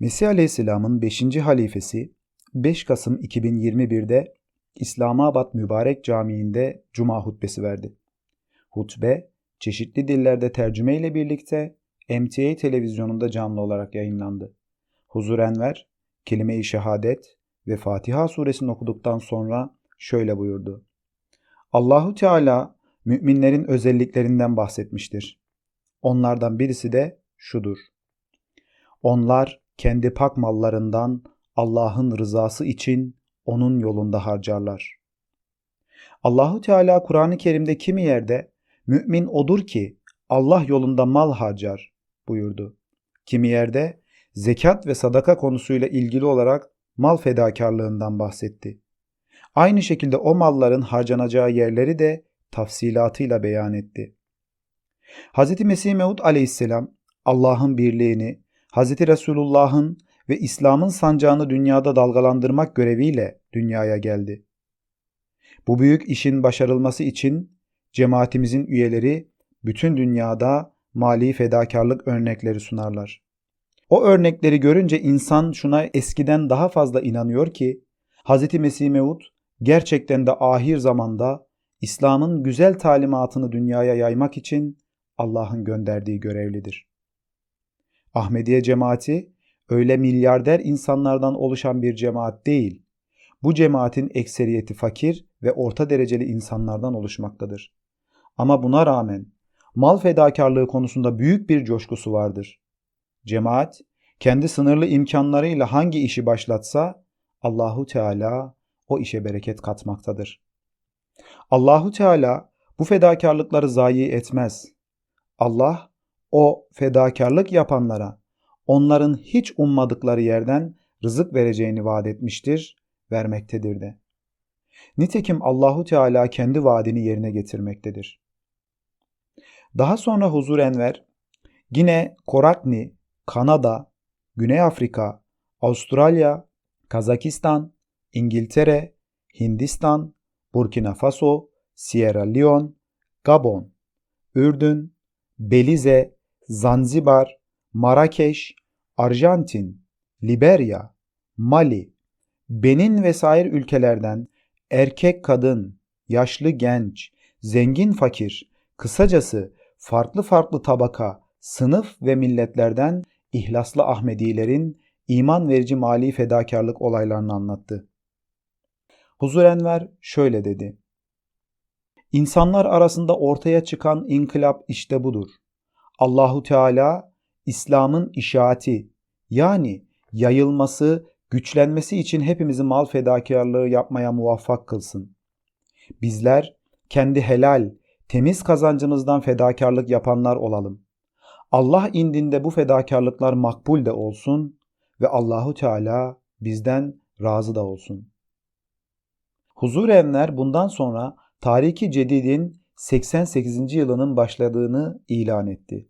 Mesih Aleyhisselam'ın 5. halifesi 5 Kasım 2021'de İslamabad Mübarek Camii'nde Cuma hutbesi verdi. Hutbe çeşitli dillerde tercüme ile birlikte MTA televizyonunda canlı olarak yayınlandı. Huzur Enver, kelime-i şehadet ve Fatiha suresini okuduktan sonra şöyle buyurdu. Allahu Teala müminlerin özelliklerinden bahsetmiştir. Onlardan birisi de şudur. Onlar kendi pak mallarından Allah'ın rızası için onun yolunda harcarlar. Allahu Teala Kur'an-ı Kerim'de kimi yerde mümin odur ki Allah yolunda mal harcar buyurdu. Kimi yerde zekat ve sadaka konusuyla ilgili olarak mal fedakarlığından bahsetti. Aynı şekilde o malların harcanacağı yerleri de tafsilatıyla beyan etti. Hz. Mesih Mevud aleyhisselam Allah'ın birliğini, Hz. Resulullah'ın ve İslam'ın sancağını dünyada dalgalandırmak göreviyle dünyaya geldi. Bu büyük işin başarılması için cemaatimizin üyeleri bütün dünyada mali fedakarlık örnekleri sunarlar. O örnekleri görünce insan şuna eskiden daha fazla inanıyor ki Hz. Mesih Mevud gerçekten de ahir zamanda İslam'ın güzel talimatını dünyaya yaymak için Allah'ın gönderdiği görevlidir. Ahmediye cemaati öyle milyarder insanlardan oluşan bir cemaat değil. Bu cemaatin ekseriyeti fakir ve orta dereceli insanlardan oluşmaktadır. Ama buna rağmen mal fedakarlığı konusunda büyük bir coşkusu vardır. Cemaat kendi sınırlı imkanlarıyla hangi işi başlatsa Allahu Teala o işe bereket katmaktadır. Allahu Teala bu fedakarlıkları zayi etmez. Allah o fedakarlık yapanlara onların hiç ummadıkları yerden rızık vereceğini vaat etmiştir, vermektedir de. Nitekim Allahu Teala kendi vaadini yerine getirmektedir. Daha sonra Huzur Enver, yine Korakni, Kanada, Güney Afrika, Avustralya, Kazakistan, İngiltere, Hindistan, Burkina Faso, Sierra Leone, Gabon, Ürdün, Belize, Zanzibar, Marrakeş, Arjantin, Liberya, Mali, Benin vesaire ülkelerden erkek kadın, yaşlı genç, zengin fakir, kısacası farklı farklı tabaka, sınıf ve milletlerden ihlaslı Ahmedilerin iman verici mali fedakarlık olaylarını anlattı. Huzur Enver şöyle dedi. İnsanlar arasında ortaya çıkan inkılap işte budur. Allahu Teala İslam'ın işaati yani yayılması, güçlenmesi için hepimizi mal fedakarlığı yapmaya muvaffak kılsın. Bizler kendi helal, temiz kazancımızdan fedakarlık yapanlar olalım. Allah indinde bu fedakarlıklar makbul de olsun ve Allahu Teala bizden razı da olsun. Huzur Enver bundan sonra Tariki Cedid'in 88. yılının başladığını ilan etti.